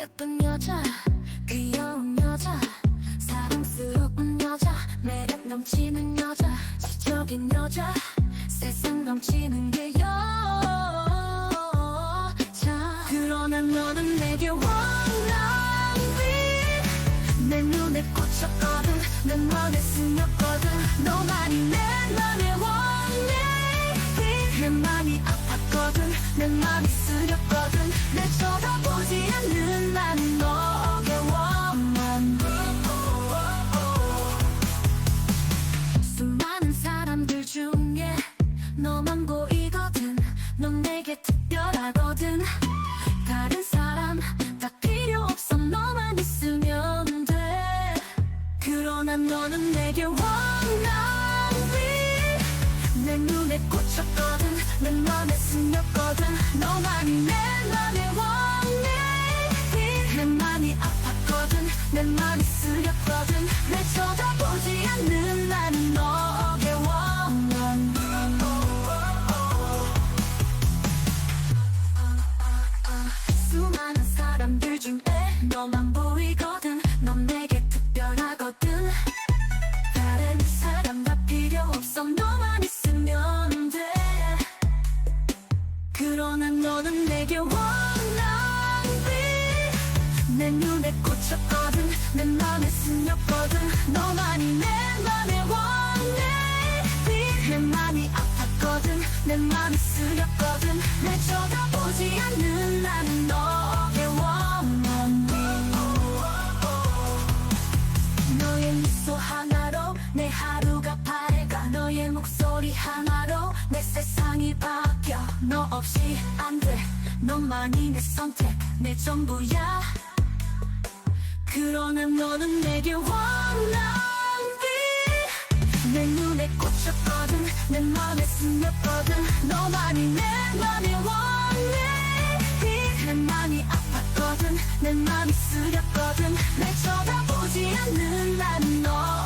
예쁜 여자 귀여운 여자 사랑스러운 여자 매력 넘치는 여자 지적인 여자 세상 넘치는 게 여자. 그러나 너는 내게 원랑비 내 눈에 꽂혔거든 내 맘에 스며거든. 너만이 내 맘에 원랑비 내 맘이 아팠거든 내 맘이 쓰렸거든. 그러나 너는 내게 원하니 내 눈에 꽂혔거든 내 맘에 스며거든. 너만이 내 그러나 너는 내게 원하니 내 눈에 꽂혔거든 내 맘에 스며거든. 너만이 내 맘의 원래 내 맘이 아팠거든 내 맘이 쓰렸거든. 내 쳐다보지 않는 난 너의 원한 너의 미소 하나로 내 하루가 밝아 너의 목소리 하나로 내 세상이 너 없이 안돼. 너만이 내 선택 내 전부야. 그러는 너는 내게 원한비 내 눈에 꽂혔거든 내 맘에 스며거든 너만이 내 맘에 원해 내 맘이 아팠거든 내 맘이 쓰렸거든. 내 쳐다보지 않는 난너.